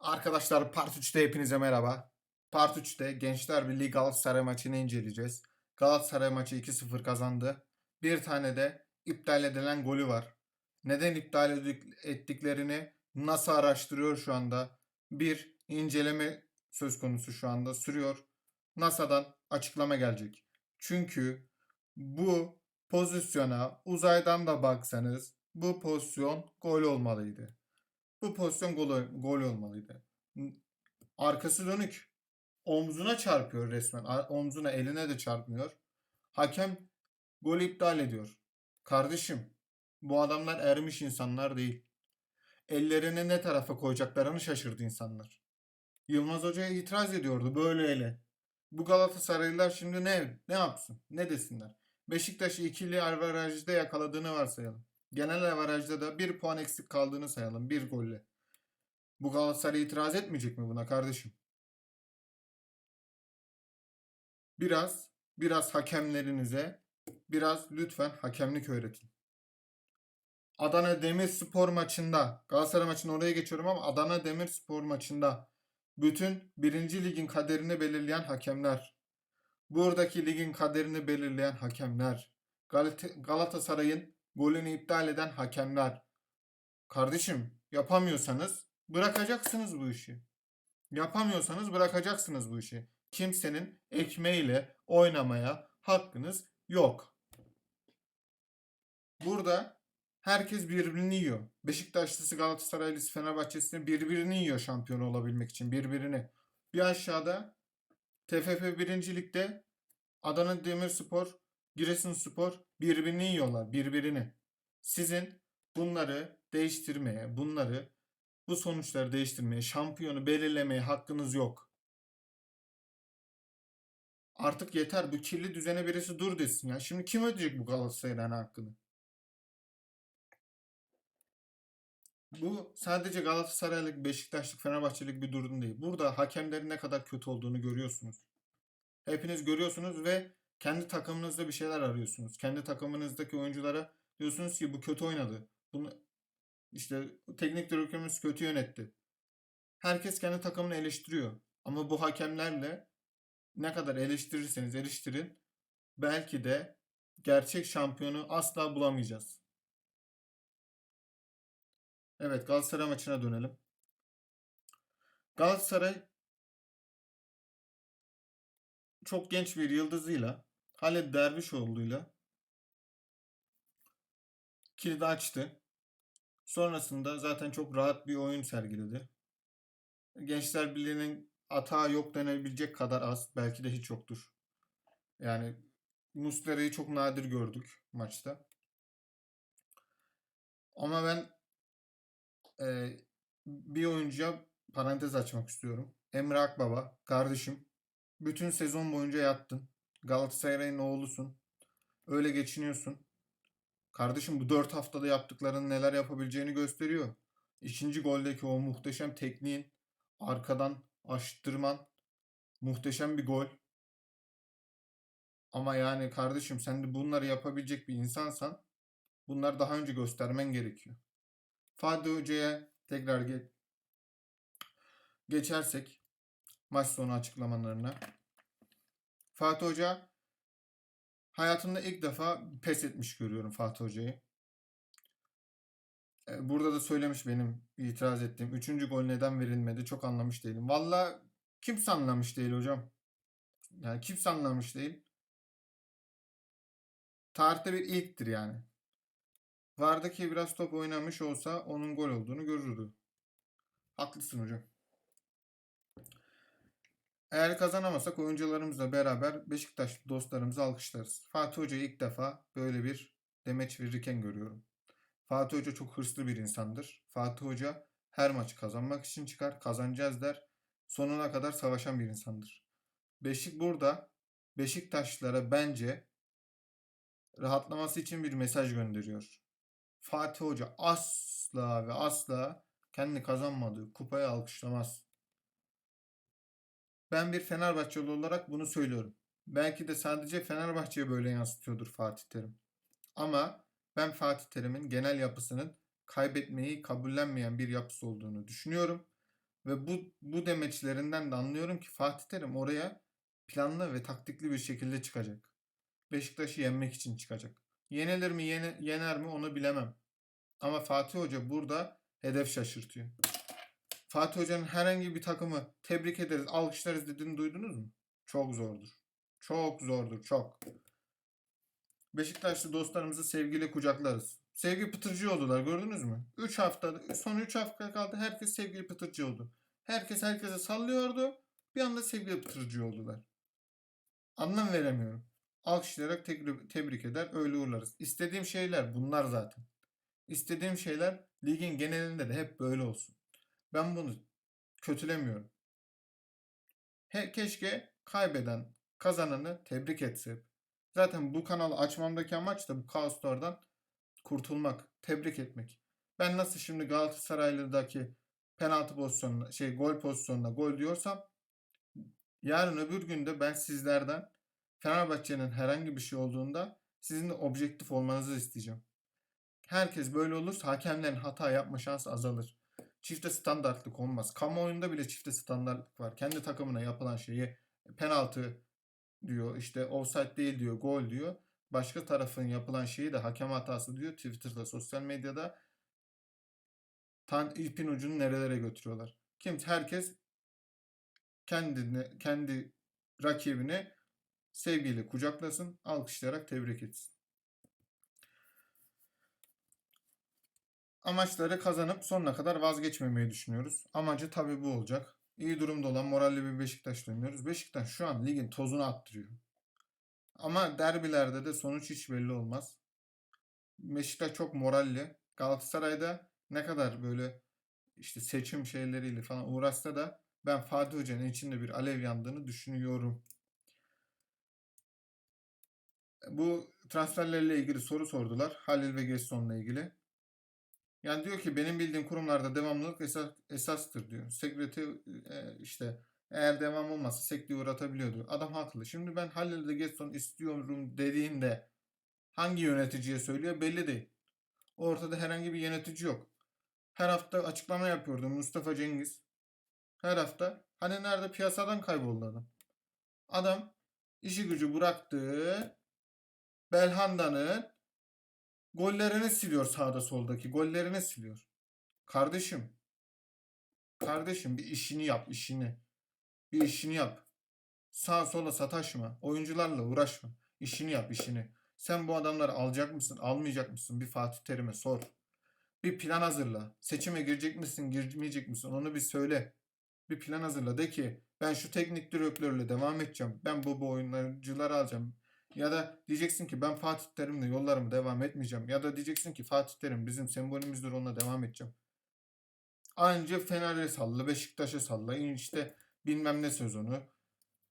Arkadaşlar Part 3'te hepinize merhaba. Part 3'te Gençler Birliği Galatasaray maçını inceleyeceğiz. Galatasaray maçı 2-0 kazandı. Bir tane de iptal edilen golü var. Neden iptal ettiklerini nasıl araştırıyor şu anda? Bir inceleme söz konusu şu anda sürüyor. NASA'dan açıklama gelecek. Çünkü bu pozisyona uzaydan da baksanız bu pozisyon gol olmalıydı. Bu pozisyon gol, gol olmalıydı. Arkası dönük. Omzuna çarpıyor resmen. Omzuna eline de çarpmıyor. Hakem golü iptal ediyor. Kardeşim bu adamlar ermiş insanlar değil. Ellerini ne tarafa koyacaklarını şaşırdı insanlar. Yılmaz Hoca'ya itiraz ediyordu böyle ele. Bu Galatasaraylılar şimdi ne ne yapsın? Ne desinler? Beşiktaş'ı ikili averajda yakaladığını varsayalım. Genel averajda da bir puan eksik kaldığını sayalım bir golle. Bu Galatasaray itiraz etmeyecek mi buna kardeşim? Biraz, biraz hakemlerinize, biraz lütfen hakemlik öğretin. Adana Demirspor maçında, Galatasaray maçını oraya geçiyorum ama Adana Demirspor maçında bütün birinci ligin kaderini belirleyen hakemler, buradaki ligin kaderini belirleyen hakemler, Galata- Galatasaray'ın golünü iptal eden hakemler. Kardeşim yapamıyorsanız bırakacaksınız bu işi. Yapamıyorsanız bırakacaksınız bu işi. Kimsenin ekmeğiyle oynamaya hakkınız yok. Burada herkes birbirini yiyor. Beşiktaşlısı, Galatasaraylısı, Fenerbahçe'si birbirini yiyor şampiyon olabilmek için birbirini. Bir aşağıda TFF 1. Lig'de Adana Demirspor, Giresunspor birbirini yiyorlar, birbirini. Sizin bunları değiştirmeye, bunları bu sonuçları değiştirmeye, şampiyonu belirlemeye hakkınız yok. Artık yeter. Bu kirli düzene birisi dur desin ya. Şimdi kim ödeyecek bu Galatasaray'ın hakkını? Bu sadece Galatasaraylık, Beşiktaşlık, Fenerbahçelik bir durum değil. Burada hakemlerin ne kadar kötü olduğunu görüyorsunuz. Hepiniz görüyorsunuz ve kendi takımınızda bir şeyler arıyorsunuz. Kendi takımınızdaki oyunculara diyorsunuz ki bu kötü oynadı. Bunu işte teknik direktörümüz kötü yönetti. Herkes kendi takımını eleştiriyor. Ama bu hakemlerle ne kadar eleştirirseniz eleştirin belki de gerçek şampiyonu asla bulamayacağız. Evet Galatasaray maçına dönelim. Galatasaray çok genç bir yıldızıyla Halil Dervişoğlu'yla kilidi açtı. Sonrasında zaten çok rahat bir oyun sergiledi. Gençler Birliği'nin hata yok denebilecek kadar az. Belki de hiç yoktur. Yani Muslera'yı çok nadir gördük maçta. Ama ben e, bir oyuncuya parantez açmak istiyorum. Emre Akbaba kardeşim bütün sezon boyunca yattın. Galatasaray'ın oğlusun. Öyle geçiniyorsun. Kardeşim bu 4 haftada yaptıkların neler yapabileceğini gösteriyor. İkinci goldeki o muhteşem tekniğin arkadan aşıttırman muhteşem bir gol. Ama yani kardeşim sen de bunları yapabilecek bir insansan bunları daha önce göstermen gerekiyor. Fatih Hoca'ya tekrar ge- geçersek maç sonu açıklamalarına. Fatih Hoca hayatımda ilk defa pes etmiş görüyorum Fatih Hoca'yı. E, Burada da söylemiş benim itiraz ettiğim. Üçüncü gol neden verilmedi çok anlamış değilim. Valla kimse anlamış değil hocam. Yani kimse anlamış değil. Tarihte bir ilktir yani. Vardaki biraz top oynamış olsa onun gol olduğunu görürdü. Haklısın hocam. Eğer kazanamasak oyuncularımızla beraber Beşiktaş dostlarımızı alkışlarız. Fatih Hoca'yı ilk defa böyle bir demeç verirken görüyorum. Fatih Hoca çok hırslı bir insandır. Fatih Hoca her maçı kazanmak için çıkar, kazanacağız der. Sonuna kadar savaşan bir insandır. Beşik burada Beşiktaşlılara bence rahatlaması için bir mesaj gönderiyor. Fatih Hoca asla ve asla kendi kazanmadığı kupayı alkışlamaz. Ben bir Fenerbahçeli olarak bunu söylüyorum. Belki de sadece Fenerbahçe'ye böyle yansıtıyordur Fatih Terim. Ama ben Fatih Terim'in genel yapısının kaybetmeyi kabullenmeyen bir yapısı olduğunu düşünüyorum. Ve bu bu demeçlerinden de anlıyorum ki Fatih Terim oraya planlı ve taktikli bir şekilde çıkacak. Beşiktaş'ı yenmek için çıkacak. Yenilir mi yene- yener mi onu bilemem. Ama Fatih Hoca burada hedef şaşırtıyor. Fatih Hoca'nın herhangi bir takımı tebrik ederiz, alkışlarız dediğini duydunuz mu? Çok zordur. Çok zordur, çok. Beşiktaşlı dostlarımızı sevgiyle kucaklarız. Sevgi pıtırcı oldular gördünüz mü? 3 hafta, son 3 hafta kaldı herkes sevgili pıtırcı oldu. Herkes herkese sallıyordu. Bir anda sevgili pıtırcı oldular. Anlam veremiyorum. Alkışlayarak tebrik eder, öyle uğurlarız. İstediğim şeyler bunlar zaten. İstediğim şeyler ligin genelinde de hep böyle olsun. Ben bunu kötülemiyorum. He, keşke kaybeden kazananı tebrik etse. Zaten bu kanalı açmamdaki amaç da bu kaoslardan kurtulmak, tebrik etmek. Ben nasıl şimdi Galatasaraylı'daki penaltı pozisyonuna, şey gol pozisyonuna gol diyorsam yarın öbür günde ben sizlerden Fenerbahçe'nin herhangi bir şey olduğunda sizin de objektif olmanızı isteyeceğim. Herkes böyle olursa hakemlerin hata yapma şansı azalır. Çifte standartlık olmaz. Kamuoyunda bile çifte standartlık var. Kendi takımına yapılan şeyi penaltı diyor, işte offside değil diyor, gol diyor. Başka tarafın yapılan şeyi de hakem hatası diyor. Twitter'da, sosyal medyada tan ipin ucunu nerelere götürüyorlar. Kim herkes kendini kendi rakibini sevgiyle kucaklasın, alkışlayarak tebrik etsin. Amaçları kazanıp sonuna kadar vazgeçmemeyi düşünüyoruz. Amacı tabii bu olacak. İyi durumda olan moralli bir Beşiktaş dönüyoruz. Beşiktaş şu an ligin tozunu attırıyor. Ama derbilerde de sonuç hiç belli olmaz. Beşiktaş çok moralli. Galatasaray'da ne kadar böyle işte seçim şeyleriyle falan uğraşsa da ben Fatih Hoca'nın içinde bir alev yandığını düşünüyorum. Bu transferlerle ilgili soru sordular. Halil ve Gesson'la ilgili. Yani diyor ki benim bildiğim kurumlarda devamlılık esas, esastır diyor. Sekreteri e, işte eğer devam olmazsa sekliğe uğratabiliyor diyor. Adam haklı. Şimdi ben Halil de Gesson istiyorum dediğinde hangi yöneticiye söylüyor belli değil. Ortada herhangi bir yönetici yok. Her hafta açıklama yapıyordu Mustafa Cengiz. Her hafta. Hani nerede piyasadan kayboldu adam. Adam işi gücü bıraktığı Belhanda'nın gollerini siliyor sağda soldaki. Gollerini siliyor. Kardeşim. Kardeşim bir işini yap işini. Bir işini yap. Sağa sola sataşma. Oyuncularla uğraşma. İşini yap işini. Sen bu adamları alacak mısın, almayacak mısın? Bir Fatih Terim'e sor. Bir plan hazırla. Seçime girecek misin, girmeyecek misin? Onu bir söyle. Bir plan hazırla. De ki ben şu teknik direktörle devam edeceğim. Ben bu, bu oyuncuları alacağım. Ya da diyeceksin ki ben Fatih Terim'le yollarımı devam etmeyeceğim. Ya da diyeceksin ki Fatih Terim bizim sembolümüzdür onunla devam edeceğim. Anca Fener'e salla, Beşiktaş'a salla. işte bilmem ne sezonu.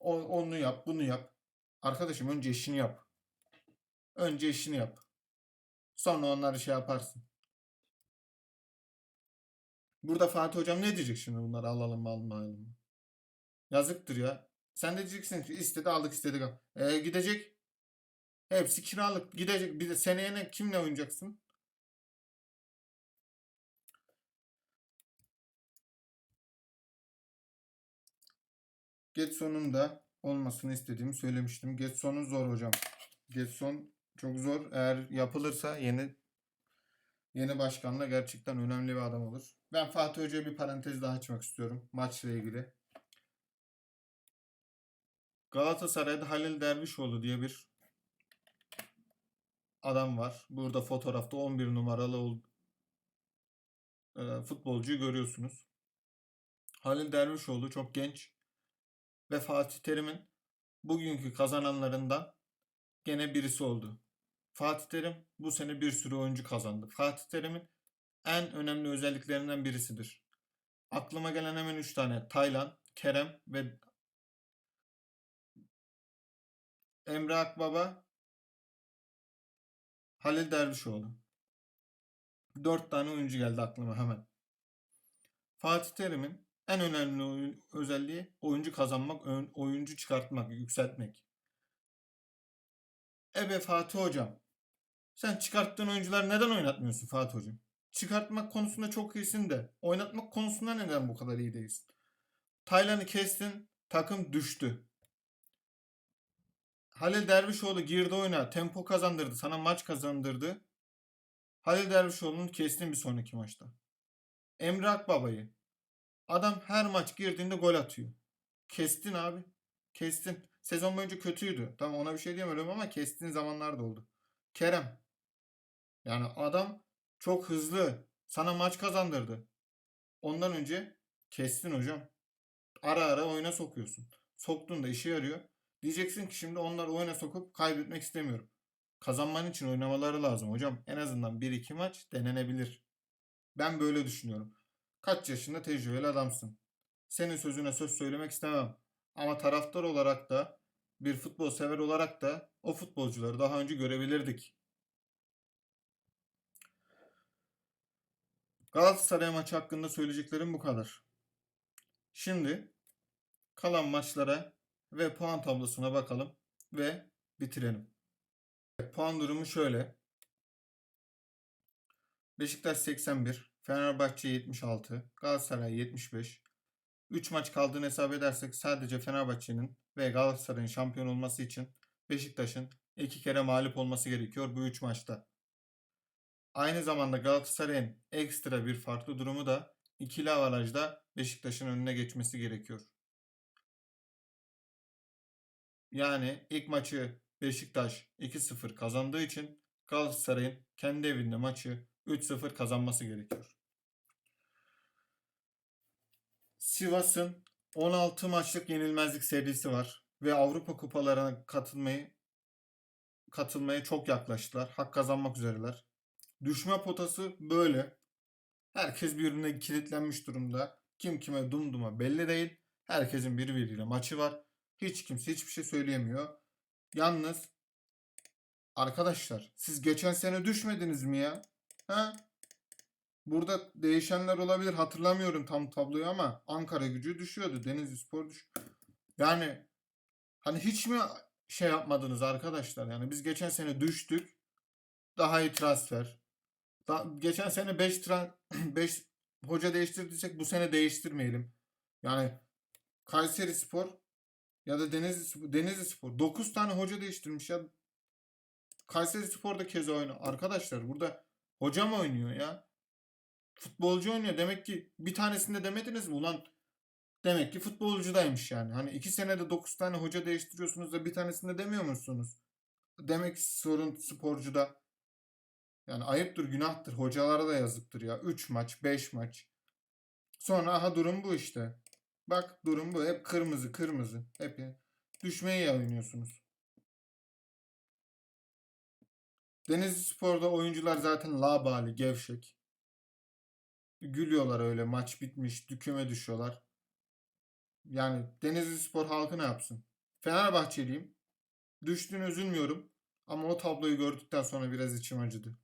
O, onu yap, bunu yap. Arkadaşım önce işini yap. Önce işini yap. Sonra onları şey yaparsın. Burada Fatih Hocam ne diyecek şimdi bunları alalım mı almayalım mı? Yazıktır ya. Sen de diyeceksin ki istedi aldık istedik aldık. E, gidecek. Hepsi kiralık. Gidecek. Bir de seneye ne, kimle oynayacaksın? Getson'un da olmasını istediğimi söylemiştim. Getson'un zor hocam. Getson çok zor. Eğer yapılırsa yeni yeni başkanla gerçekten önemli bir adam olur. Ben Fatih Hoca'ya bir parantez daha açmak istiyorum maçla ilgili. Galatasaray'da Halil Dervişoğlu diye bir adam var. Burada fotoğrafta 11 numaralı e, futbolcuyu görüyorsunuz. Halil Dervişoğlu çok genç ve Fatih Terim'in bugünkü kazananlarından gene birisi oldu. Fatih Terim bu sene bir sürü oyuncu kazandı. Fatih Terim'in en önemli özelliklerinden birisidir. Aklıma gelen hemen 3 tane. Taylan, Kerem ve Emre Akbaba, Halil Dervişoğlu. 4 tane oyuncu geldi aklıma hemen. Fatih Terim'in en önemli özelliği oyuncu kazanmak, oyuncu çıkartmak, yükseltmek. Ebe Fatih Hocam. Sen çıkarttığın oyuncuları neden oynatmıyorsun Fatih Hocam? çıkartmak konusunda çok iyisin de oynatmak konusunda neden bu kadar iyi değilsin? Taylan'ı kestin, takım düştü. Halil Dervişoğlu girdi oyuna, tempo kazandırdı, sana maç kazandırdı. Halil Dervişoğlu'nu kestin bir sonraki maçta. Emre Akbaba'yı. Adam her maç girdiğinde gol atıyor. Kestin abi. Kestin. Sezon boyunca kötüydü. Tamam ona bir şey diyemiyorum ama kestiğin zamanlar da oldu. Kerem. Yani adam çok hızlı. Sana maç kazandırdı. Ondan önce kestin hocam. Ara ara oyuna sokuyorsun. Soktun da işe yarıyor. Diyeceksin ki şimdi onları oyuna sokup kaybetmek istemiyorum. Kazanman için oynamaları lazım hocam. En azından 1-2 maç denenebilir. Ben böyle düşünüyorum. Kaç yaşında tecrübeli adamsın. Senin sözüne söz söylemek istemem. Ama taraftar olarak da bir futbol sever olarak da o futbolcuları daha önce görebilirdik. Galatasaray maçı hakkında söyleyeceklerim bu kadar. Şimdi kalan maçlara ve puan tablosuna bakalım ve bitirelim. Puan durumu şöyle. Beşiktaş 81, Fenerbahçe 76, Galatasaray 75. 3 maç kaldığını hesap edersek sadece Fenerbahçe'nin ve Galatasaray'ın şampiyon olması için Beşiktaş'ın 2 kere mağlup olması gerekiyor bu 3 maçta. Aynı zamanda Galatasaray'ın ekstra bir farklı durumu da ikili avarajda Beşiktaş'ın önüne geçmesi gerekiyor. Yani ilk maçı Beşiktaş 2-0 kazandığı için Galatasaray'ın kendi evinde maçı 3-0 kazanması gerekiyor. Sivas'ın 16 maçlık yenilmezlik serisi var ve Avrupa kupalarına katılmayı katılmaya çok yaklaştılar. Hak kazanmak üzereler. Düşme potası böyle. Herkes birbirine kilitlenmiş durumda. Kim kime dumduma belli değil. Herkesin birbiriyle maçı var. Hiç kimse hiçbir şey söyleyemiyor. Yalnız arkadaşlar siz geçen sene düşmediniz mi ya? Ha? Burada değişenler olabilir. Hatırlamıyorum tam tabloyu ama Ankara gücü düşüyordu. Denizli Spor düş. Yani hani hiç mi şey yapmadınız arkadaşlar? Yani biz geçen sene düştük. Daha iyi transfer. Da, geçen sene 5 5 hoca değiştirdiysek bu sene değiştirmeyelim. Yani Kayseri Spor ya da Denizli Spor, Denizli Spor 9 tane hoca değiştirmiş ya. Kayseri Spor da keza oynuyor. Arkadaşlar burada hoca mı oynuyor ya? Futbolcu oynuyor. Demek ki bir tanesinde demediniz mi? Ulan demek ki futbolcudaymış yani. Hani iki senede 9 tane hoca değiştiriyorsunuz da bir tanesinde demiyor musunuz? Demek ki sorun sporcuda. Yani ayıptır, günahtır. Hocalara da yazıktır ya. 3 maç, 5 maç. Sonra aha durum bu işte. Bak durum bu. Hep kırmızı, kırmızı. Hep düşmeyi oynuyorsunuz. Denizli Spor'da oyuncular zaten labali, gevşek. Gülüyorlar öyle maç bitmiş, düküme düşüyorlar. Yani Denizli Spor halkı ne yapsın? Fenerbahçeliyim. Düştüğünü üzülmüyorum. Ama o tabloyu gördükten sonra biraz içim acıdı.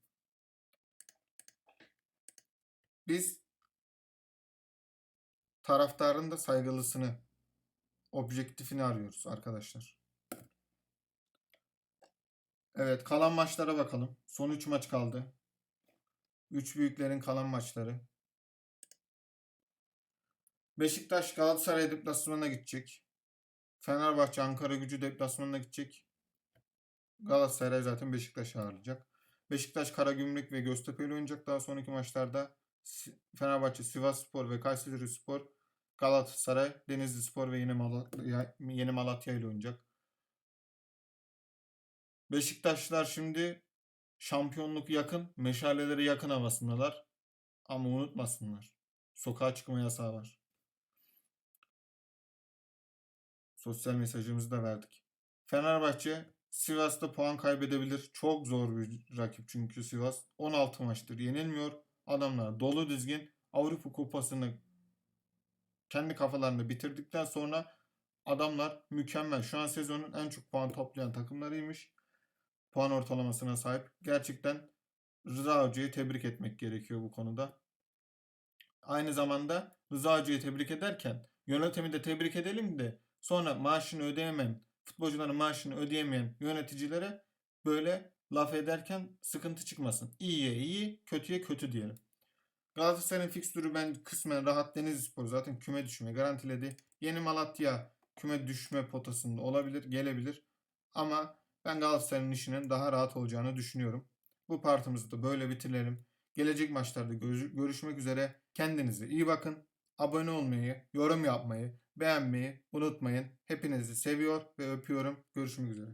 Biz taraftarın da saygılısını, objektifini arıyoruz arkadaşlar. Evet kalan maçlara bakalım. Son 3 maç kaldı. 3 büyüklerin kalan maçları. Beşiktaş Galatasaray deplasmanına gidecek. Fenerbahçe Ankara gücü deplasmanına gidecek. Galatasaray zaten Beşiktaş'ı ağırlayacak. Beşiktaş Karagümrük ve Göztepe ile oynayacak daha sonraki maçlarda. Fenerbahçe Sivas Spor ve Kayseri Spor Galatasaray, Denizli Spor ve Yeni Malatya, Yeni Malatya ile oynayacak. Beşiktaşlar şimdi şampiyonluk yakın, meşaleleri yakın havasındalar. Ama unutmasınlar. Sokağa çıkma yasağı var. Sosyal mesajımızı da verdik. Fenerbahçe Sivas'ta puan kaybedebilir. Çok zor bir rakip çünkü Sivas. 16 maçtır yenilmiyor. Adamlar dolu dizgin Avrupa Kupası'nı kendi kafalarında bitirdikten sonra adamlar mükemmel. Şu an sezonun en çok puan toplayan takımlarıymış. Puan ortalamasına sahip. Gerçekten Rıza Hoca'yı tebrik etmek gerekiyor bu konuda. Aynı zamanda Rıza Hoca'yı tebrik ederken yönetimi de tebrik edelim de sonra maaşını ödeyemeyen, futbolcuların maaşını ödeyemeyen yöneticilere böyle laf ederken sıkıntı çıkmasın. İyiye iyi, kötüye kötü diyelim. Galatasaray'ın fikstürü ben kısmen rahat Denizlispor zaten küme düşme garantiledi. Yeni Malatya küme düşme potasında olabilir, gelebilir. Ama ben Galatasaray'ın işinin daha rahat olacağını düşünüyorum. Bu partimizi de böyle bitirelim. Gelecek maçlarda görüş- görüşmek üzere. Kendinize iyi bakın. Abone olmayı, yorum yapmayı, beğenmeyi unutmayın. Hepinizi seviyor ve öpüyorum. Görüşmek üzere.